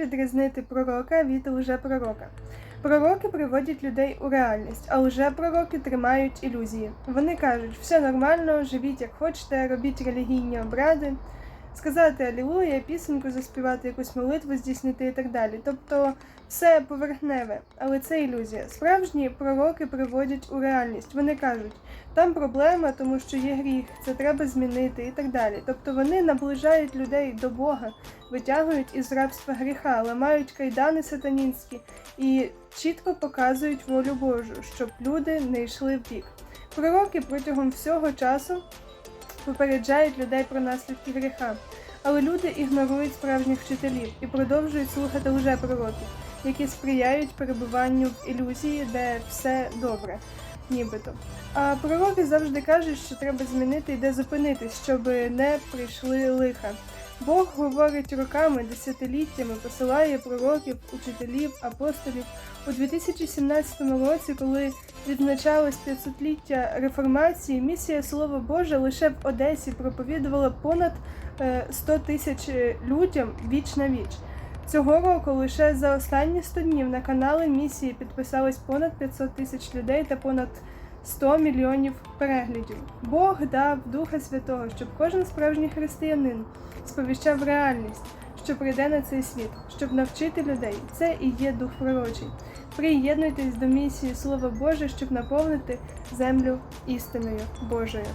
відрізнити пророка від лжепророка? Пророки приводять людей у реальність, а лжепророки тримають ілюзії. Вони кажуть, все нормально, живіть як хочете, робіть релігійні обряди, сказати алілуя, пісеньку заспівати, якусь молитву здійснити і так далі. Тобто все поверхневе, але це ілюзія. Справжні пророки приводять у реальність. Вони кажуть, там проблема, тому що є гріх, це треба змінити і так далі. Тобто вони наближають людей до Бога, витягують із рабства гріха, ламають кайдани сатанінські і чітко показують волю Божу, щоб люди не йшли в бік. Пророки протягом всього часу попереджають людей про наслідки гріха, але люди ігнорують справжніх вчителів і продовжують слухати лжепророків, які сприяють перебуванню в ілюзії, де все добре, нібито. А пророки завжди кажуть, що треба змінити і де зупинитись, щоб не прийшли лиха. Бог говорить роками, десятиліттями, посилає пророків, учителів, апостолів. У 2017 році, коли відзначалось 500-ліття реформації, місія Слово Боже лише в Одесі проповідувала понад е, 100 тисяч е, людям віч на віч. Цього року лише за останні 100 днів на канали місії підписалось понад 500 тисяч людей та понад 100 мільйонів переглядів. Бог дав Духа Святого, щоб кожен справжній християнин сповіщав реальність, що прийде на цей світ, щоб навчити людей. Це і є дух пророчий. Приєднуйтесь до місії Слова Боже, щоб наповнити землю істиною Божою.